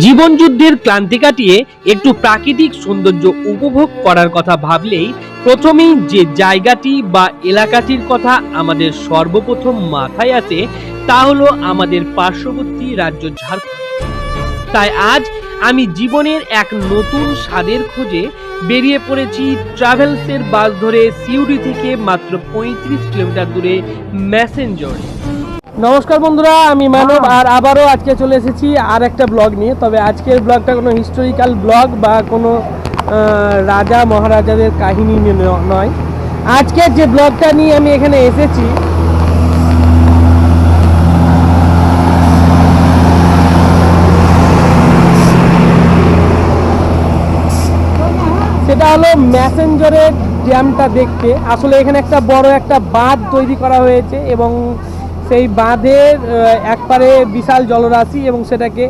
জীবনযুদ্ধের ক্লান্তি কাটিয়ে একটু প্রাকৃতিক সৌন্দর্য উপভোগ করার কথা ভাবলেই প্রথমেই যে জায়গাটি বা এলাকাটির কথা আমাদের সর্বপ্রথম মাথায় আসে, তা হলো আমাদের পার্শ্ববর্তী রাজ্য ঝাড়খণ্ড। তাই আজ আমি জীবনের এক নতুন স্বাদের খোঁজে বেরিয়ে পড়েছি ট্রাভেলসের বাস ধরে সিউড়ি থেকে মাত্র পঁয়ত্রিশ কিলোমিটার দূরে ম্যাসেঞ্জরে। নমস্কার বন্ধুরা আমি মানব আর আবারও আজকে চলে এসেছি আর একটা ব্লগ নিয়ে। তবে আজকের ব্লগটা কোনো হিস্টোরিক্যাল ব্লগ বা কোনো রাজা মহারাজাদের কাহিনী নিয়ে নয়। আজকের যে ব্লগটা নিয়ে আমি এখানে এসেছি সেটা হলো ম্যাসেঞ্জরের ড্যামটা দেখতে। আসলে এখানে একটা বড় একটা বাঁধ তৈরি করা হয়েছে এবং সেই বাঁধের একপারে বিশাল জলরাশি এবং সেটাকে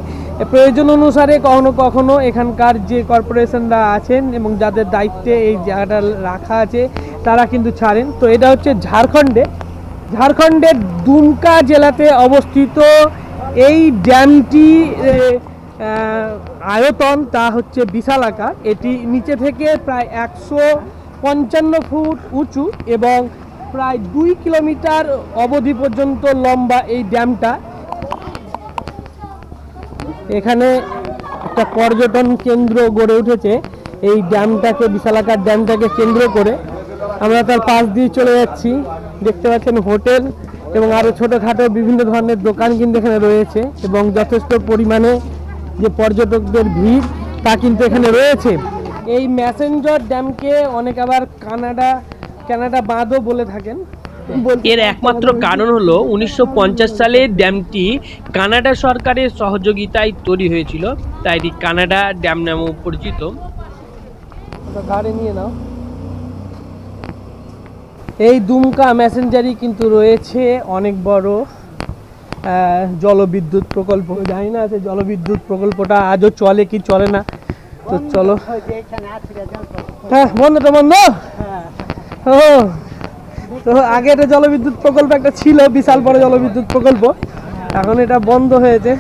প্রয়োজন অনুসারে কখনো কখনো এখানকার যে কর্পোরেশনরা আছেন এবং যাদের দায়িত্বে এই জায়গাটা রাখা আছে, তারা কিন্তু ছাড়েন। তো এটা হচ্ছে ঝাড়খণ্ডে। ঝাড়খণ্ডের দুমকা জেলাতে অবস্থিত এই ড্যামটি আয়তন, তা হচ্ছে বিশাল আকার। এটি নিচে থেকে প্রায় একশো পঞ্চান্ন ফুট উঁচু এবং প্রায় দুই কিলোমিটার অবধি পর্যন্ত লম্বা এই ড্যামটা। এখানে একটা পর্যটন কেন্দ্র গড়ে উঠেছে। এই ড্যামটাকে, বিশালাকার ড্যামটাকে কেন্দ্র করে আমরা তার পাশ দিয়ে চলে যাচ্ছি। দেখতে পাচ্ছেন হোটেল এবং আরও ছোটোখাটো বিভিন্ন ধরনের দোকান কিন্তু এখানে রয়েছে এবং যথেষ্ট পরিমাণে যে পর্যটকদের ভিড় তা কিন্তু এখানে রয়েছে। এই ম্যাসেঞ্জর ড্যামকে অনেক আবার কানাডা কানাডা বাঁধও বলে থাকেন। এর একমাত্র কারণ হলো উনিশশো সালে ড্যামটি কানাডা সরকারের সহযোগিতায় তৈরি হয়েছিল তাই এটি কানাডা ড্যাম নামেও পরিচিত। গাড়ি নিয়ে নাও। এই দুমকা ম্যাসেঞ্জারি কিন্তু রয়েছে অনেক বড় আহ, জলবিদ্যুৎ প্রকল্প। জানি না যে জলবিদ্যুৎ প্রকল্পটা আজও চলে কি চলে না। তো চলো। হ্যাঁ বন্ধ তো বন্ধ। ও, তো আগে এটা জলবিদ্যুৎ প্রকল্প একটা ছিল, বিশাল বড় জলবিদ্যুৎ প্রকল্প। এখন এটা বন্ধ হয়েছে।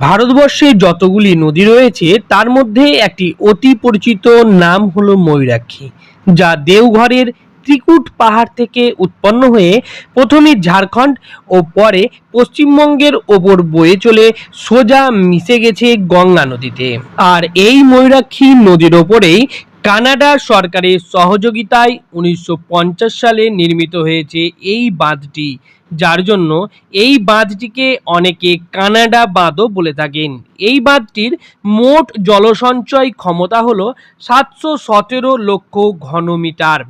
ভারতবর্ষে যতগুলি নদী রয়েছে, তার মধ্যে একটি অতি পরিচিত নাম হলো ময়ূরাক্ষী, যা দেওঘরের ত্রিকুট পাহাড় থেকে উৎপন্ন হয়ে প্রথমে ঝাড়খণ্ড ও পরে পশ্চিমবঙ্গের ওপর বয়ে চলে সোজা মিশে গেছে গঙ্গা নদীতে। আর এই ময়ূরাক্ষী নদীর ওপরেই কানাডা সরকারের সহযোগিতায় উনিশশো পঞ্চাশ সালে নির্মিত হয়েছে এই বাঁধটি, যার জন্য এই বাঁধটিকে অনেকে কানাডা বাঁধও বলে থাকেন। এই বাঁধটির মোট জলসঞ্চয় ক্ষমতা হল সাতশো সতেরো লক্ষ ঘনমিটার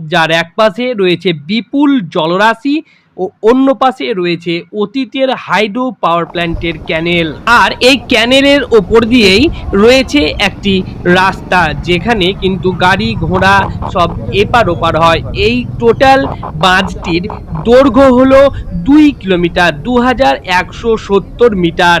যার একপাশে রয়েছে বিপুল জলরাশি ও অন্য পাশে রয়েছে অতীতের হাইড্রো পাওয়ার প্ল্যান্টের ক্যানেল। আর এই ক্যানেলের ওপর দিয়েই রয়েছে একটি রাস্তা, যেখানে কিন্তু গাড়ি, ঘোড়া সব এপার ওপার হয়। এই টোটাল বাঁধটির দৈর্ঘ্য হলো দুই কিলোমিটার দু হাজার একশো সত্তর মিটার।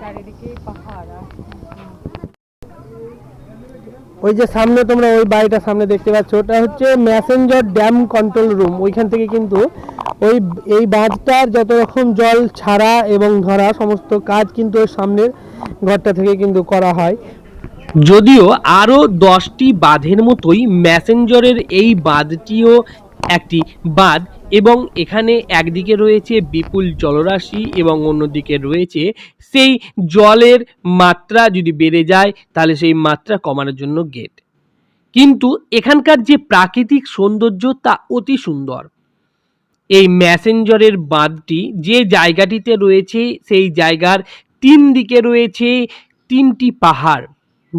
চারিদিকে পাহাড় ওই যে সামনে তোমরা ওই বাড়িটা সামনে দেখতে পাচ্ছ ওটা হচ্ছে ম্যাসেঞ্জার ড্যাম কন্ট্রোল রুম। ওইখান থেকে কিন্তু ওই এই বাঁধটার যত রকম জল ছাড়া এবং ধরা সমস্ত কাজ কিন্তু ওই সামনের ঘরটা থেকে কিন্তু করা হয়। যদিও আরও দশটি বাঁধের মতোই ম্যাসেঞ্জরের এই বাঁধটিও একটি বাঁধ এবং এখানে একদিকে রয়েছে বিপুল জলরাশি এবং অন্যদিকে রয়েছে সেই জলের মাত্রা যদি বেড়ে যায়, তাহলে সেই মাত্রা কমানোর জন্য গেট কিন্তু এখানকার যে প্রাকৃতিক সৌন্দর্য, তা অতি সুন্দর। এই ম্যাসেঞ্জরের বাঁধটি যে জায়গাটিতে রয়েছে, সেই জায়গার তিন দিকে রয়েছে তিনটি পাহাড়।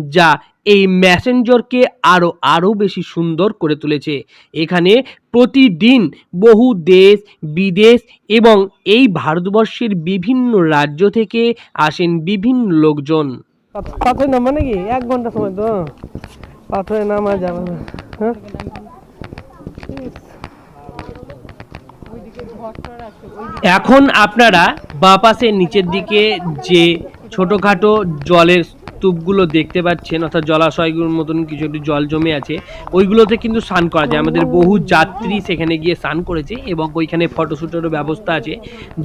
যা এই ম্যাসেঞ্জরকে আরও আরও বেশি সুন্দর করে তুলেছে। এখানে প্রতিদিন বহু দেশ বিদেশ এবং এই ভারতবর্ষের বিভিন্ন রাজ্য থেকে আসেন বিভিন্ন লোকজন। পাথরে নামা নাকি? এক ঘণ্টা সময় তো। পাথরে নামা যাবে না। হ্যাঁ? এখন আপনারা বাঁ পাশের নিচের দিকে যে ছোটোখাটো জলের স্তূপগুলো দেখতে পাচ্ছেন, অর্থাৎ জলাশয়গুলোর মতন কিছু একটু জল জমে আছে। ওইগুলোতে কিন্তু স্নান করা যায়। আমাদের বহু যাত্রী সেখানে গিয়ে স্নান করেছে এবং ওইখানে ফটোশ্যুটেরও ব্যবস্থা আছে।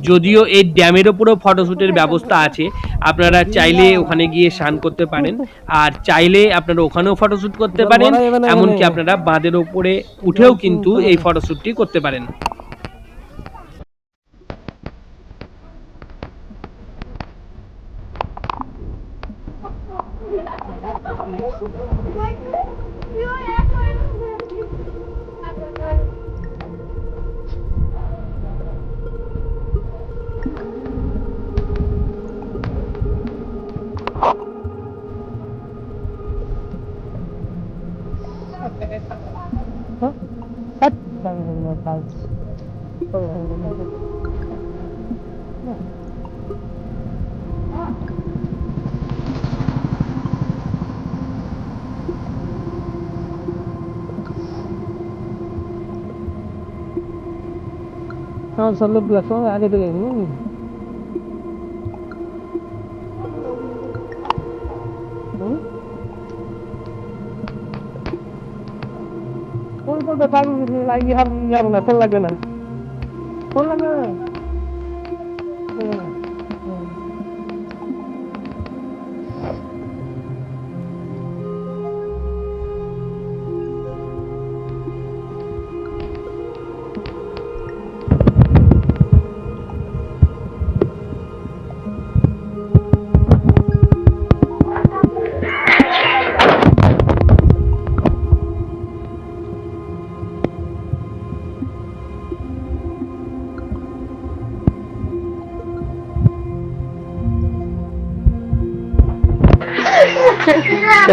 যদিও এই ড্যামের ওপরেও ফটোশ্যুটের ব্যবস্থা আছে। আপনারা চাইলে ওখানে গিয়ে স্নান করতে পারেন। আর চাইলে আপনারা ওখানেও ফটোশ্যুট করতে পারেন। এমনকি আপনারা বাঁধের ওপরে উঠেও কিন্তু এই ফটোশ্যুটটি করতে পারেন। That's something about. நான் சொல்ல பிளஸும் வேலையில் இருக்கணும் কোন কোন ব্যাপার লাগে আর লাগবে না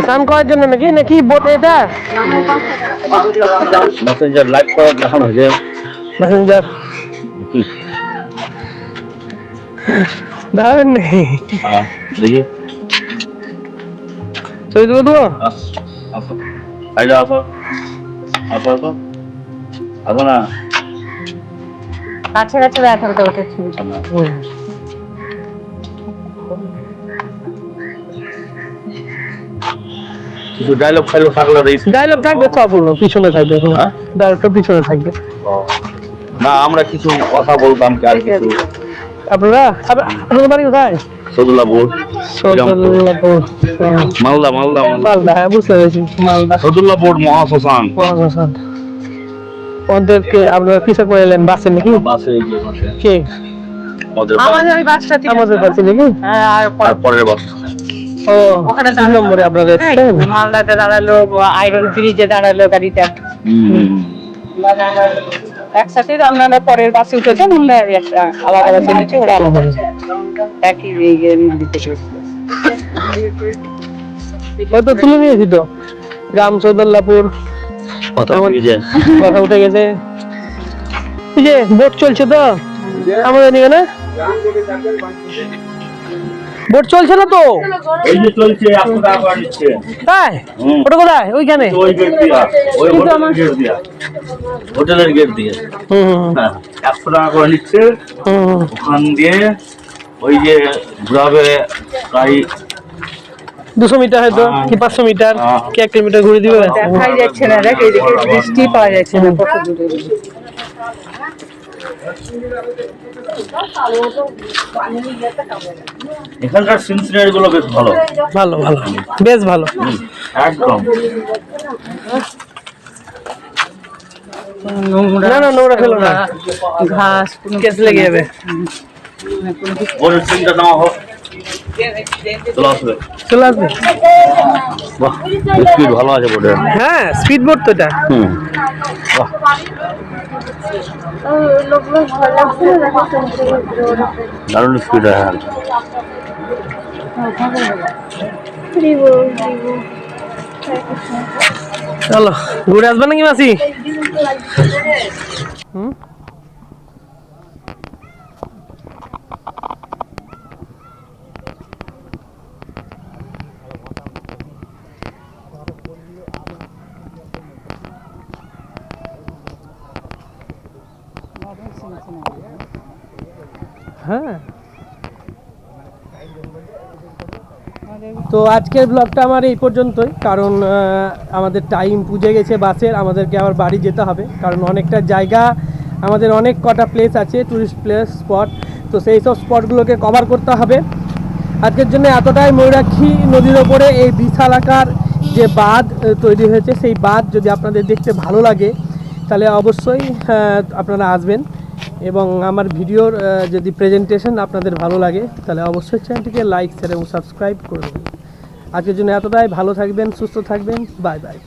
স্নান করার জন্য নাকি? নাকি বোট এটা? মেসেঞ্জার লাইভ করা দেখানো হয়েছে। মেসেঞ্জার দাঁড়াবেন হ্যাঁ দেখি। ছবি তুলে দেবো? আইডা আসো। আসো। আসো আসো। না। কাছে কাছে ব্যথা উঠেছি কিছু ডায়লগ ফাইলও থাকলে দিয়েছি ডায়লগ থাকবে তো অপূর্ণ পিছনে থাকবে হ্যাঁ? ডায়লগটা পিছনে থাকবে। না আমরা কিছু কথা বলতাম কি আর কিছু? আপনারা? আপ- আপনাদের বাড়ি কোথায়? সদুল্লাপুর। সদরলাপুর মালদা মালদা মালদা। মালদা হ্যাঁ বুঝতে পেরেছি মালদা। সদুল্লাপুর মহাশ্মশান। মহাশ্মশান। ওদেরকে আপনারা কিসে করে এলেন বাসে নাকি? বাসে গিয়ে বসে কে? আমাদের বাসটা থেকে আমাদের বাসে নাকি? হ্যাঁ আর পর- তারপরের বাস। ওখানে তিন নম্বরে আপনারা এই, মালদাতে দাঁড়াল আইরন ব্রিজে দাঁড়াল গাড়িটা। একসাথে আপনারা পরের বাসে উঠেছেন আমরা একটা আলাদা বাসে ওরা আলাদা একই। তুলে নিয়েছি তো গ্রাম সদরলাপুর কথা উঠে গেছে। এই যে বোট চলছে তো? আমাদের এখানে বোট চলছে না তো? এই যে চলছে তাই? ওটা কোথায়? ওইখানে? হোটেলের গেট দিয়া। হ্যাঁ একশো টাকা করে নিচ্ছে। ওখান দিয়ে ওই যে ঘুরাবে প্রায় দুশো মিটার হয়তো কি পাঁচশো মিটার হ্যাঁ। কি এক কিলোমিটার ঘুরে দিবে দেখাই যাচ্ছে না দেখ এদিকে বৃষ্টি পাওয়া যাচ্ছে না এখানকারগুলো বেশ ভালো। ভালো ভালো। বেশ ভালো। একদম। না না নোংরা ফেলো না। ঘাস কেস লেগে যাবে। ওর হোক। চলে আসবে। বাহ স্পিড ভালো আছে বোটে হ্যাঁ স্পিড বোট তো এটা। হুম। বাহ। দারুণ স্পিড হ্যাঁ। চলো ঘুরে আসবে নাকি মাসি? হুম? হ্যাঁ। তো আজকের ব্লগটা আমার এই পর্যন্তই, কারণ আমাদের টাইম পুজে গেছে বাসের, আমাদেরকে আবার বাড়ি যেতে হবে, কারণ অনেকটা জায়গা, আমাদের অনেক কটা প্লেস আছে টুরিস্ট প্লেস স্পট তো সেই সব স্পটগুলোকে কভার করতে হবে। আজকের জন্য এতটাই, ময়ূরাক্ষী নদীর ওপরে এই বিশালাকার যে বাঁধ তৈরি হয়েছে, সেই বাঁধ যদি আপনাদের দেখতে ভালো লাগে, তাহলে অবশ্যই আপনারা আসবেন। এবং আমার ভিডিওর যদি প্রেজেন্টেশন আপনাদের ভালো লাগে, তাহলে অবশ্যই চ্যানেলটিকে লাইক শেয়ার এবং সাবস্ক্রাইব করবেন আজকের জন্য এতটাই। ভালো থাকবেন, সুস্থ থাকবেন। Bye bye